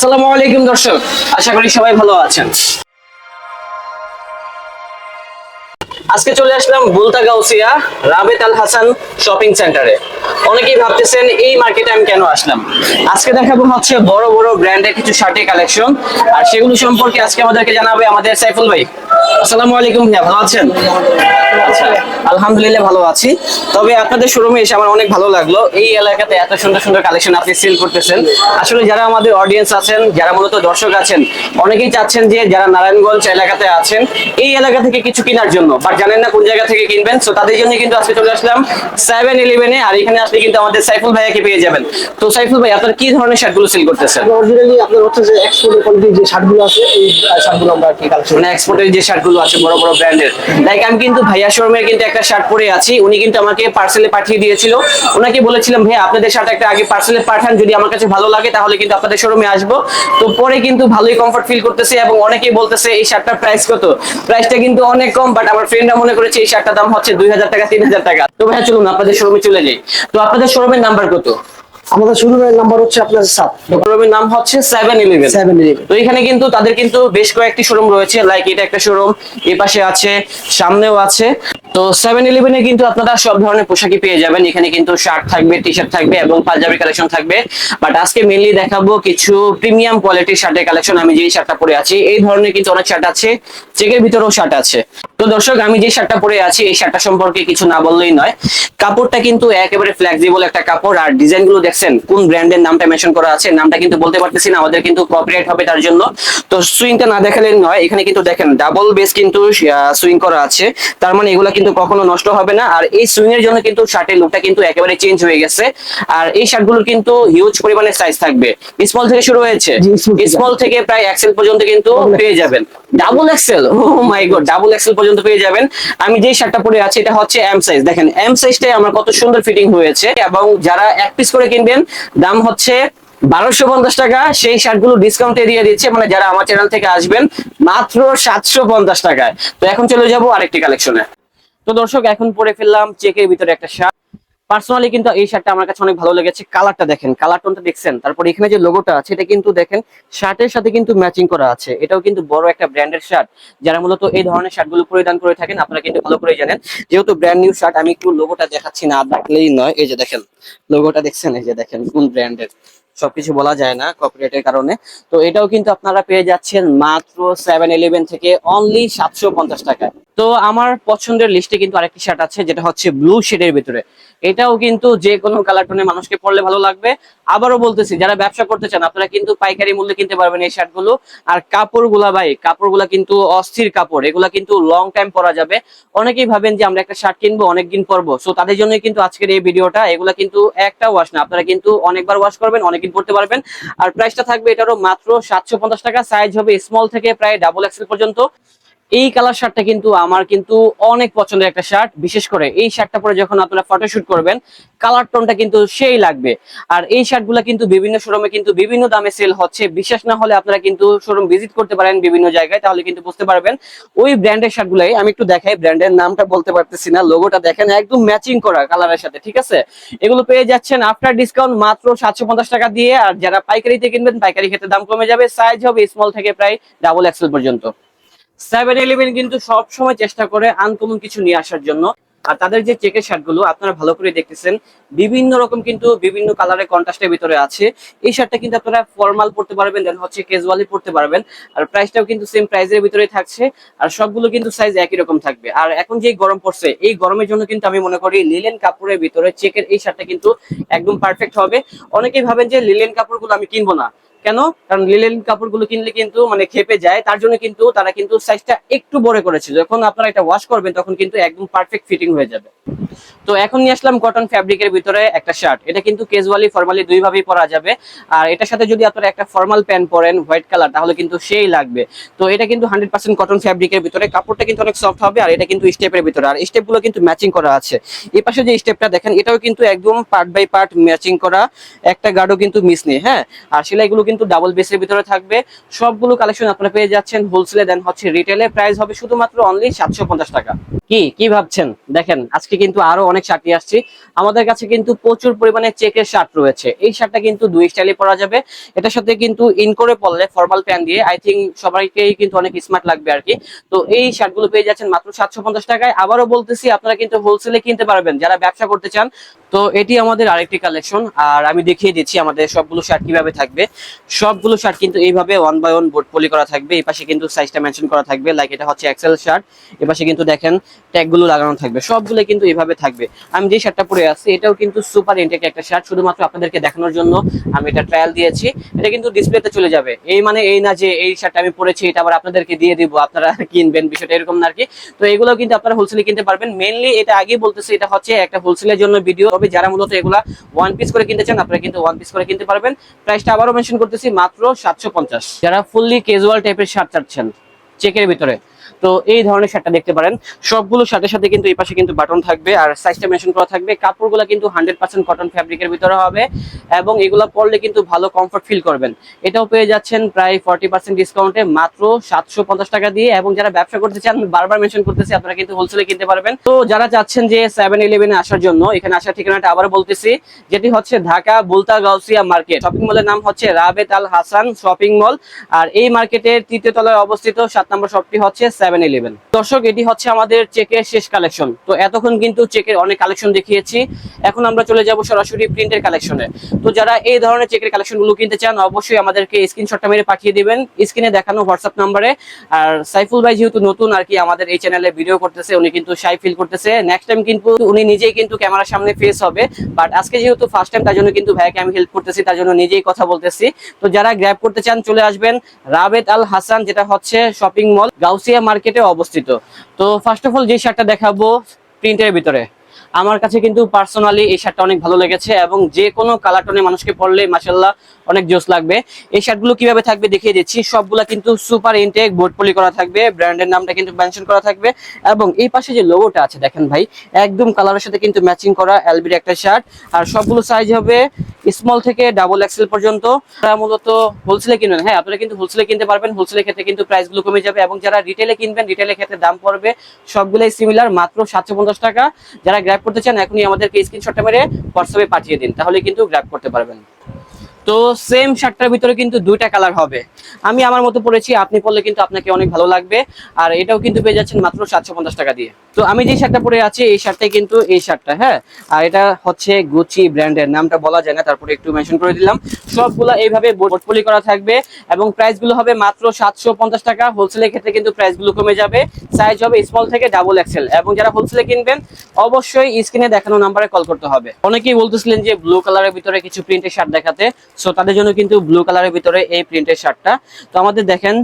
আসসালামু আলাইকুম দর্শক, আশা করি সবাই ভালো আছেন। আজকে চলে আসলাম বুলতা গাউসিয়া রাবেত আল হাসান শপিং সেন্টারে। অনেকেই ভাবতেছেন এই মার্কেটে আমি কেন আসলাম? আজকে দেখাবো হচ্ছে বড় বড় ব্র্যান্ডের কিছু শার্টের কালেকশন, আর সেগুলো সম্পর্কে আজকে আমাদেরকে জানাবে আমাদের সাইফুল ভাই। আসসালামু আলাইকুম ভালো আছেন? আলহামদুলিল্লাহ ভালো আছি। তবে আপনাদের শোরুমে এসে আমার অনেক ভালো লাগল। এই এলাকাতে এত সুন্দর সুন্দর কালেকশন আপনি সেল করতেছেন। আসলে যারা আমাদের অডিয়েন্স আছেন যারা মূলত দর্শক আছেন অনেকেই চাচ্ছেন যে যারা নারায়ণগঞ্জ এলাকাতে আছেন এই এলাকা থেকে কিছু কেনার জন্য বাট জানেন না কোন জায়গা থেকে কিনবেন সো তাদের জন্য কিন্তু আজকে চলে আসলাম সেভেন ইলেভেনে আর এখানে আসলে কিন্তু আমাদের সাইফুল ভাইয়াকে পেয়ে যাবেন। তো সাইফুল ভাই আপনার কি ধরনের শার্টগুলো সেল করতেছেন? অরিজিনালি আপনার হচ্ছে যে এক্সপোর্টের কোয়ালিটির যে শার্টগুলো আছে এই শার্টগুলো আমরা কি কালেকশন মানে এক্সপোর্টের যে শার্টগুলো আছে বড় বড় ব্র্যান্ডের লাইক আমি কিন্তু ভাইয়া শোরুমের কিন্তু একটা শার্ট পরে আছি। উনি কিন্তু আমাকে পার্সেলে পাঠিয়ে দিয়েছিল। ওনাকে বলেছিলাম ভাই আপনাদের শার্ট একটা আগে পার্সেলে পাঠান, যদি আমার কাছে ভালো লাগে, তাহলে কিন্তু আপনাদের শোরুমে আসব। তো পরে কিন্তু ভালোই কমফর্ট ফিল করতেছে এবং অনেকেই বলতেছে, এই শার্টটার প্রাইস কত? প্রাইসটা কিন্তু অনেক কম বাট আমার ফ্রেন্ডরা মনে করেছে, এই শার্টটার দাম হচ্ছে দুই হাজার টাকা, তিন হাজার টাকা। তো ভাইয়া, চলুন আপনাদের শোরুমে চলে যাই। তো আপনাদের শোরুমের নাম্বার কত? আমাদের শুরুর নাম্বার হচ্ছে আপনার সাত। শোরুমের নাম হচ্ছে সেভেন ইলেভেন সেভেন ইলেভেন তো এখানে কিন্তু তাদের কিন্তু বেশ কয়েকটি শোরুম রয়েছে লাইক এটা একটা শোরুম এ পাশে আছে সামনেও আছে। তো সেভেন ইলেভেনে কিন্তু আপনারা সব ধরনের পোশাকই পেয়ে যাবেন। এখানে কিন্তু শার্ট থাকবে টি শার্ট থাকবে এবং পাঞ্জাবি কালেকশন থাকবে। বাট আজকে মেনলি দেখাবো কিছু প্রিমিয়াম কোয়ালিটির শার্টের কালেকশন আমি যে শার্টটা পরে আছি, এই ধরনের কিন্তু অনেক শার্ট আছে চেকের ভিতরেও শার্ট আছে। তো দর্শক, আমি যে শার্টটা পরে আছি, এই শার্টটা সম্পর্কে কিছু না বললেই নয়। কাপড়টা কিন্তু একেবারে ফ্লেক্সিবল একটা কাপড়। আর ডিজাইনগুলো দেখছেন, কোন ব্র্যান্ডের নামটা মেনশন করা আছে, নামটা কিন্তু বলতে পারতেছি না, আমাদের কিন্তু কপিরাইট হবে তার জন্য। তো সুইংটা না দেখালে নয়, এখানে কিন্তু দেখেন ডাবল বেস কিন্তু সুইং করা আছে। তার মানে এগুলা কিন্তু কখনো নষ্ট হবে না। আর এই সুইং এর জন্য কিন্তু শার্টের লুকটা কিন্তু একেবারে চেঞ্জ হয়ে গেছে। আর এই শার্টগুলোর কিন্তু হিউজ পরিমাণে সাইজ থাকবে। স্মল থেকে শুরু হয়েছে। স্মল থেকে। প্রায় এক্সেল পর্যন্ত কিন্তু পেয়ে যাবেন। Double XL oh my god double XL পর্যন্ত পেয়ে যাবেন। আমি যে শার্টটা পরে আছি এটা হচ্ছে এম সাইজ দেখেন এম সাইজটাই আমার কত সুন্দর ফিটিং হয়েছে। এবং যারা এক পিস করে কিনবেন দাম হচ্ছে বারোশো পঞ্চাশ টাকা। সেই শার্ট শার্টগুলো ডিসকাউন্টে দিয়ে দিচ্ছে। মানে যারা আমার চ্যানেল থেকে আসবেন মাত্র সাতশো পঞ্চাশ টাকায়। তো এখন চলে যাব আরেকটি কালেকশনে তো দর্শক, এখন পরে ফেললাম চেকের ভিতরে একটা শার্ট। পার্সোনালি কিন্তু এই শার্টটা আমার কাছে অনেক ভালো লেগেছে। কালারটা দেখেন কালার টোনটা দেখছেন, তারপর এখানে যে লোগোটা আছে, এটা কিন্তু দেখেন, শার্টের সাথে কিন্তু ম্যাচিং করা আছে। এটাও কিন্তু বড় একটা ব্র্যান্ডের শার্ট, যারা মূলত এই ধরনের শার্টগুলো পরিধান করে থাকেন, আপনারা কিন্তু ভালো করে জানেন। যেহেতু ব্র্যান্ড নিউ শার্ট, আমি একটু লোগোটা দেখাচ্ছি না দেখলেই নয়। এই যে দেখেন লোগোটা দেখছেন, এই যে দেখেন, কোন ব্র্যান্ডের সবকিছু বলা যায় না কপিরাইটের কারণে। তো এটাও কিন্তু আপনারা পেয়ে যাচ্ছেন মাত্র সেভেন ইলেভেন থেকে অনলি সাতশো পঞ্চাশ টাকায়। তো আমার পছন্দের লিস্টে কিন্তু আরেকটি শার্ট আছে, যেটা হচ্ছে ব্লু শেডের ভিতরে। এটাও কিন্তু যে কোনো কালার টোনে মানুষকে পড়লে ভালো লাগবে। আবারও বলতেছি, যারা ব্যবসা করতে চান, আপনারা কিন্তু পাইকারি মূল্যে কিনতে পারবেন এই শার্টগুলো আর কাপড়গুলা ভাই, কাপড়গুলা কিন্তু অস্থির কাপড়, এগুলা কিন্তু লং টাইম পরা যাবে। অনেকেই ভাবেন যে আমরা একটা শার্ট কিনবো, অনেকদিন পরবো। সো তাদের জন্য কিন্তু আজকের এই ভিডিওটা এগুলা কিন্তু একটা ওয়াশ না। আপনারা কিন্তু অনেকবার ওয়াশ করবেন অনেকদিন পড়তে পারবেন। আর প্রাইসটা থাকবে এটারও মাত্র সাতশো পঞ্চাশ টাকা। সাইজ হবে স্মল থেকে প্রায় ডাবল এক্সেল পর্যন্ত। এই কালার শার্টটা কিন্তু আমার কিন্তু অনেক পছন্দের একটা শার্ট বিশেষ করে এই শার্টটা পরে যখন আপনারা ফটোশুট করবেন কালার টোনটা কিন্তু সেই লাগবে। আর এই শার্টগুলো কিন্তু বিভিন্ন শোরুমে কিন্তু বিভিন্ন দামে সেল হচ্ছে। বিশ্বাস না হলে আপনারা কিন্তু শোরুম ভিজিট করতে পারেন বিভিন্ন জায়গায়, তাহলে কিন্তু বুঝতে পারবেন ওই ব্র্যান্ডের শার্টগুলাই আমি একটু দেখাই ব্র্যান্ডের নামটা বলতে পারতেছি না লোগোটা দেখেন, একদম ম্যাচিং করা কালারের সাথে, ঠিক আছে? এগুলো পেয়ে যাচ্ছেন আফটার ডিসকাউন্ট মাত্র সাতশো পঞ্চাশ টাকা দিয়ে, আর যারা পাইকারিতে কিনবেন, পাইকারি ক্ষেত্রে দাম কমে যাবে সাইজ হবে স্মল থেকে প্রায় ডাবল এক্সেল পর্যন্ত। সেভেন ইলেভেন কিন্তু সব সময় চেষ্টা করে আনকমন কিছু নিয়ে আসার জন্য। আর তাদের যে চেকের শার্টগুলো আপনারা ভালো করে দেখতেছেন, বিভিন্ন রকম কিন্তু বিভিন্ন কালারের কন্ট্রাস্টের ভিতরে আছে। এই শার্টটা কিন্তু আপনারা ফর্মাল পড়তে পারবেন দেন হচ্ছে ক্যাজুয়ালি পড়তে পারবেন। আর প্রাইসটাও কিন্তু সেম প্রাইসের ভিতরে থাকছে। আর সবগুলো কিন্তু সাইজ একই রকম থাকবে। আর এখন যে গরম পড়ছে, এই গরমের জন্য কিন্তু আমি মনে করি লিলেন কাপড়ের ভিতরে চেকের এই শার্টটা কিন্তু একদম পারফেক্ট হবে। অনেকেই ভাবেন যে লিলেন কাপড়গুলো আমি কিনবো না। কেন? কারণ লিলেন কাপড়গুলো কিনলে কিন্তু মানে খেপে যায়, তার জন্য কিন্তু তারা কিন্তু সাইজটা একটু বড় করেছে যখন আপনারা এটা ওয়াশ করবেন, তখন কিন্তু একদম পারফেক্ট ফিটিং হয়ে যাবে। তো এখন নিয়ে আসলাম কটন ফ্যাব্রিকের ভিতরে একটা শার্ট এটা কিন্তু ক্যাজুয়ালি ফর্মালি দুই ভাবেই পরা যাবে। আর এটার সাথে যদি আপনারা একটা ফর্মাল প্যান্ট পরেন হোয়াইট কালার তাহলে কিন্তু সেই লাগবে। তো এটা কিন্তু হান্ড্রেড পার্সেন্ট কটন ফ্যাব্রিকের ভিতরে। কাপড়টা কিন্তু অনেক সফট হবে, আর এটা কিন্তু স্টেপের ভিতরে। আর স্টেপগুলো কিন্তু ম্যাচিং করা আছে। এই পাশে যে স্টেপটা দেখেন, এটাও কিন্তু একদম পার্ট বাই পার্ট ম্যাচিং করা। একটা গার্ডও কিন্তু মিস নেই হ্যাঁ? আর সেলাইগুলো কিন্তু ডাবল বেসের ভিতরে থাকবে। সবগুলো কালেকশন আপনারা পেয়ে যাচ্ছেন হোলসেলে দেন হচ্ছে রিটেলে প্রাইস হবে শুধুমাত্র অনলি সাতশো পঞ্চাশ টাকা। কি কি ভাবছেন? দেখেন, আজকে কিন্তু আরও অনেক শার্ট নিয়ে আসছি। আমাদের কাছে কিন্তু প্রচুর পরিমাণে চেকের শার্ট রয়েছে। এই শার্টটা কিন্তু দুই স্টাইলে পরা যাবে। এটার সাথে কিন্তু ইন করে পড়লে ফর্মাল প্যান্ট দিয়ে। আই থিঙ্ক সবাইকেই কিন্তু অনেক স্মার্ট লাগবে আর কি। তো এই শার্টগুলো পেয়ে যাচ্ছেন মাত্র সাতশো পঞ্চাশ টাকায়। আবারও বলতেছি, আপনারা কিন্তু হোলসেলে কিনতে পারবেন। যারা ব্যবসা করতে চান তো এটি আমাদের আরেকটি কালেকশন আর আমি দেখিয়ে দিচ্ছি আমাদের সবগুলো শার্ট কীভাবে থাকবে। সবগুলো শার্ট কিন্তু এইভাবে one by one board poly করা থাকবে, এই পাশে কিন্তু সাইজটা মেনশন করা থাকবে লাইক এটা হচ্ছে এক্সেল শার্ট এ পাশে কিন্তু দেখেন ট্যাগগুলো লাগানো থাকবে, সবগুলো কিন্তু এইভাবে থাকবে। আমি যে শার্টটা পরে আছি, এটাও কিন্তু সুপার ইনটেক একটা শার্ট শুধুমাত্র আপনাদেরকে দেখানোর জন্য আমি এটা ট্রায়াল দিয়েছি, এটা কিন্তু ডিসপ্লেতে চলে যাবে। এই মানে এই না যে এই শার্টটা আমি পরেছি, এটা আবার আপনাদেরকে দিয়ে দিব, আপনারা কিনবেন, বিষয়টা এরকম না আর কি। তো এগুলো কিন্তু আপনারা হোলসেলে কিনতে পারবেন মেইনলি এটা আগে বলতেছি, এটা হচ্ছে একটা হোলসেলের জন্য ভিডিও তবে যারা মূলত এগুলা ওয়ান পিস করে কিনতে চান, আপনারা কিন্তু ওয়ান পিস করে কিনতে পারবেন। প্রাইসটা আবারও মেনশন করতেছি মাত্র সাতশো পঞ্চাশ। যারা ফুললি কেজুয়াল টাইপের শার্ট চাচ্ছেন চেকের ভিতরে তো এই ধরনের শার্টটা দেখতে পারেন। সবগুলো শার্টের সাথে কিন্তু এই পাশে কিন্তু বাটন থাকবে আর সাইজটা মেনশন করা থাকবে। কাপড়গুলো কিন্তু হান্ড্রেড পার্সেন্ট কটন ফ্যাব্রিকের ভিতরে হবে এবং এগুলো পরলে কিন্তু ভালো কমফর্ট ফিল করবেন। এটাও পেয়ে যাচ্ছেন প্রায় ফর্টি পার্সেন্ট ডিসকাউন্টে মাত্র সাতশো পঞ্চাশ টাকা দিয়ে এবং যারা ব্যবসা করতে চান বারবার মেনশন করতেছি, আপনারা কিন্তু হোলসেলে কিনতে পারবেন। তো যারা চাচ্ছেন যে সেভেন ইলেভেনে আসার জন্য, এখানে আসার ঠিকানাটা আবার বলতেছি, যেটি হচ্ছে ঢাকা বুলতা গাউসিয়া মার্কেট শপিং মলের নাম হচ্ছে রাবেত আল হাসান শপিং মল আর এই মার্কেটের তৃতীয় তলায় অবস্থিত, সাত নম্বর শপটি হচ্ছে সেভেন ইলেভেন দর্শক, এটি হচ্ছে আমাদের চেকের শেষ কালেকশন তো এতক্ষণ কিন্তু চেকের অনেক কালেকশন দেখিয়েছি। এখন আমরা চলে যাব সরাসরি প্রিন্টের কালেকশনে তো যারা এই ধরনের চেকের কালেকশনগুলো কিনতে চান, অবশ্যই আমাদেরকে স্ক্রিনশটটা মেরে পাঠিয়ে দিবেন। স্ক্রিনে দেখানো হোয়াটসঅ্যাপ নাম্বারে আর সাইফুল ভাই যেহেতু নতুন আর কি আমাদের এই চ্যানেলে ভিডিও করতেছে, উনি কিন্তু শাই ফিল করতেছে। নেক্সট টাইম কিন্তু উনি নিজেই কিন্তু ক্যামেরার সামনে ফেস হবে। বাট আজকে যেহেতু ফার্স্ট টাইম তার জন্য কিন্তু ভাইকে আমি হেল্প করতেছি, তার জন্য নিজেই কথা বলতেছি। তো যারা গ্র্যাব করতে চান, চলে আসবেন। রাবেদ আল হাসান, যেটা হচ্ছে শপিং মল গাউসিয়া মার্কেটে অবস্থিত। তো ফার্স্ট অফ অল যে শার্টটা দেখাবো প্রিন্টের ভিতরে, আমার কাছে কিন্তু পার্সোনালি এই শার্টটা অনেক ভালো লেগেছে এবং যে কোনো কালার টোনে মানুষকে পরলে মাসাল্লাহ অনেক জোস লাগবে। এই শার্টগুলো কীভাবে থাকবে দেখিয়ে দিচ্ছি। সবগুলা কিন্তু সুপার ইনটেক বোর্ড পলি করা থাকবে ব্র্যান্ডের নামটা কিন্তু মেনশন করা থাকবে এবং এই পাশে যে লোগোটা আছে, দেখেন ভাই, একদম কালারের সাথে কিন্তু ম্যাচিং করা এলবির একটা শার্ট আর সবগুলো সাইজ হবে স্মল থেকে ডাবল এক্সেল পর্যন্ত, তারা মূলত হোলসেলে কিনবেন হ্যাঁ আপনারা কিন্তু হোলসেলে কিনতে পারবেন হোলসেলের ক্ষেত্রে কিন্তু প্রাইসগুলো কমে যাবে এবং যারা রিটেলে কিনবেন রিটেলের ক্ষেত্রে দাম পড়বে সবগুলোই সিমিলার মাত্র সাতশো পঞ্চাশ টাকা। যারা গ্র্যাপ করতে চান, এখনই আমাদেরকে স্ক্রিনশটটা মেরে হোয়াটসঅ্যাপে পাঠিয়ে দিন তাহলে কিন্তু গ্র্যাপ করতে পারবেন। তো সেম শার্টটার ভিতরে কিন্তু দুইটা কালার হবে। আমি আমার মতো পরেছি, আপনি পরলে কিন্তু আপনাকে অনেক ভালো লাগবে। আর এটাও কিন্তু পেয়ে যাচ্ছেন মাত্র সাতশো পঞ্চাশ টাকা দিয়ে। তো আমি যে শার্টটা পরে আছি, এই শার্টটাই কিন্তু এই শার্টটা হ্যাঁ? আর এটা হচ্ছে গুচি ব্র্যান্ডের নামটা বলা যায় না, তারপরে একটু মেনশন করে দিলাম। সবগুলা এইভাবে বোর্ডপলি করা থাকবে এবং প্রাইসগুলো হবে মাত্র সাতশো পঞ্চাশ টাকা। হোলসেলের ক্ষেত্রে কিন্তু প্রাইসগুলো কমে যাবে। সাইজ হবে স্মল থেকে ডাবল এক্সেল এবং যারা হোলসেলে কিনবেন, অবশ্যই স্ক্রিনে দেখানো নাম্বারে কল করতে হবে। অনেকেই বলতেছিলেন যে ব্লু কালারের ভিতরে কিছু প্রিন্টের শার্ট দেখাতে সো তাদের জন্য কিন্তু ব্লু কালারের ভিতরে এই প্রিন্টের শার্টটা তো আমাদের দেখেন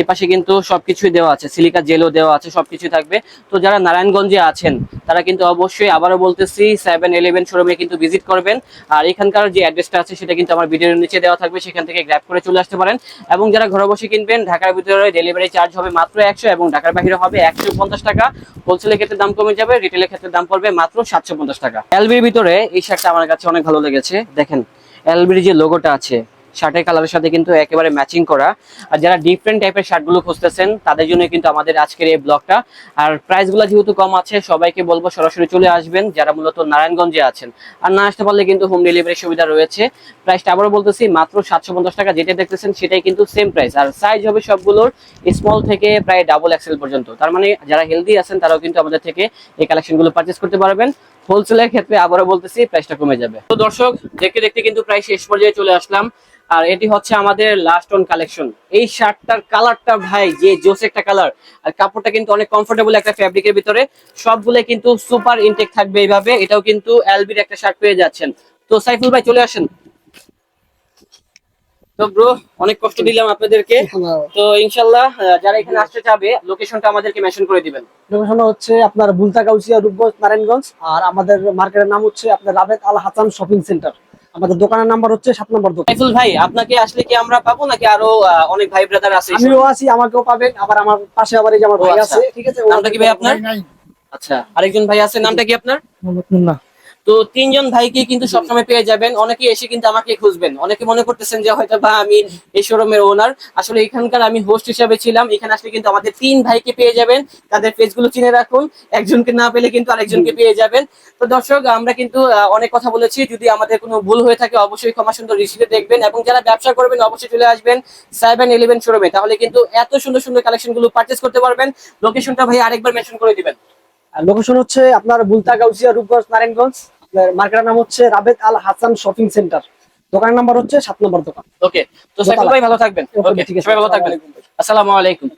এই পাশে কিন্তু সবকিছুই দেওয়া আছে, সিলিকা জেলও দেওয়া আছে, সবকিছুই থাকবে। তো যারা নারায়ণগঞ্জে আছেন, তারা কিন্তু অবশ্যই আবারও বলতেছি সেভেন ইলেভেন শোরুমে কিন্তু ভিজিট করবেন। আর এখানকার যে অ্যাড্রেসটা আছে, সেটা কিন্তু আমার ভিডিওর নিচে দেওয়া থাকবে, সেখান থেকে গ্র্যাব করে চলে আসতে পারেন। এবং যারা ঘরে বসে কিনবেন, ঢাকার ভিতরে ডেলিভারি চার্জ হবে মাত্র একশো এবং ঢাকার বাইরে হবে একশো পঞ্চাশ টাকা। হোলসেলের ক্ষেত্রে দাম কমে যাবে রিটেলের ক্ষেত্রে দাম পড়বে মাত্র সাতশো পঞ্চাশ টাকা। এলবির ভিতরে এই শার্টটা আমার কাছে অনেক ভালো লেগেছে। দেখেন এলবির যে লোগোটা আছে শার্টের কালারের সাথে কিন্তু একেবারে ম্যাচিং করা। আর যারা ডিফারেন্ট টাইপের শার্টগুলো খুঁজতেছেন, তাদের জন্য কিন্তু আমাদের আজকের এই ব্লগটা আর প্রাইসগুলো যেহেতু কম আছে, সবাইকে বলব সরাসরি চলে আসবেন, যারা মূলত নারায়ণগঞ্জে আছেন। আর না আসতে পারলে কিন্তু হোম ডেলিভারি সুবিধা রয়েছে। প্রাইসটা আবারও বলতেছি, মাত্র সাতশো পঞ্চাশ টাকা যেটা দেখতেছেন সেটাই কিন্তু সেম প্রাইস আর সাইজ হবে সবগুলোর স্মল থেকে প্রায় ডাবল এক্সেল পর্যন্ত। তার মানে যারা হেলদি আছেন, তারাও কিন্তু আমাদের থেকে এই কালেকশনগুলো পারচেস করতে পারবেন। হোলসেলের ক্ষেত্রে আবারও বলতেছি প্রাইসটা কমে যাবে। তো দর্শক, দেখতে দেখতে কিন্তু প্রায় শেষ পর্যায়ে চলে আসলাম। আর এটি হচ্ছে আমাদের লাস্ট অন কালেকশন এই শার্টটার কালারটা ভাই যে জোস একটা কালার আর কাপড়টা কিন্তু অনেক কমফোর্টেবল একটা ফ্যাব্রিকের ভিতরে। সবগুলো কিন্তু সুপার ইনটেক থাকবে এইভাবে। এটাও কিন্তু এলবির একটা শার্ট পেয়ে যাচ্ছেন। তো সাইফুল ভাই চলে আসেন। তো ব্রো অনেক কষ্ট দিলাম আপনাদেরকে। তো ইনশাল্লাহ যারা এখানে আসতে চাবে লোকেশনটা আমাদেরকে মেনশন করে দিবেন। লোকেশন হচ্ছে আপনার বুলতা কাউসিয়া রূপগঞ্জ নারায়ণগঞ্জ। আর আমাদের মার্কেটের নাম হচ্ছে আপনার রাবেদ আল হাসান শপিং সেন্টার আমাদের দোকানের নাম্বার হচ্ছে সাত নম্বর দোকান। সাইফুল ভাই আপনাকে আসলে কি আমরা পাবো নাকি আরও অনেক ভাই ব্রাদার আছে? আমিও আছি আমাকেও পাবেন। আবার আমার পাশে আবার এই যে আমার ভাই আচ্ছা। আছে ঠিক আছে? নামটা কি ভাই আপনার? আচ্ছা আরেকজন ভাই আছে নামটা কি আপনার? মোহাম্মদ মুন্না। তো তিনজন ভাইকে কিন্তু সবসময় পেয়ে যাবেন। অনেকে এসে কিন্তু আমাকে খুঁজবেন। অনেকে মনে করতেছেন যে হয়তো বা আমি এই শোরুমের ওনার আসলে এখানকার আমি হোস্ট হিসাবে ছিলাম। এখানে আসলে কিন্তু আমাদের তিন ভাইকে পেয়ে যাবেন। তাদের পেজগুলো চিনে রাখুন। একজনকে না পেলে কিন্তু আরেকজনকে পেয়ে যাবেন। তো দর্শক আমরা কিন্তু অনেক কথা বলেছি। যদি আমাদের কোনো ভুল হয়ে থাকে অবশ্যই ক্ষমা সুন্দর রিসিভে দেখবেন এবং যারা ব্যবসা করবেন অবশ্যই চলে আসবেন সেভেন ইলেভেন শোরুমে তাহলে কিন্তু এত সুন্দর সুন্দর কালেকশনগুলো পারচেস করতে পারবেন। লোকেশনটা ভাই আরেকবার মেনশন করে দিবেন। লোকেশন হচ্ছে আপনার বুলতা গাউসিয়া রূপগঞ্জ নারায়ণগঞ্জ। মার্কেটের নাম হচ্ছে রাবেদ আল হাসান শপিং সেন্টার। দোকানের নাম্বার হচ্ছে সাত নম্বর দোকান। ওকে তো সাইফুল ভাই ভালো থাকবেন। ওকে ঠিক আছে। সবাই ভালো থাকবেন। আসসালামু আলাইকুম।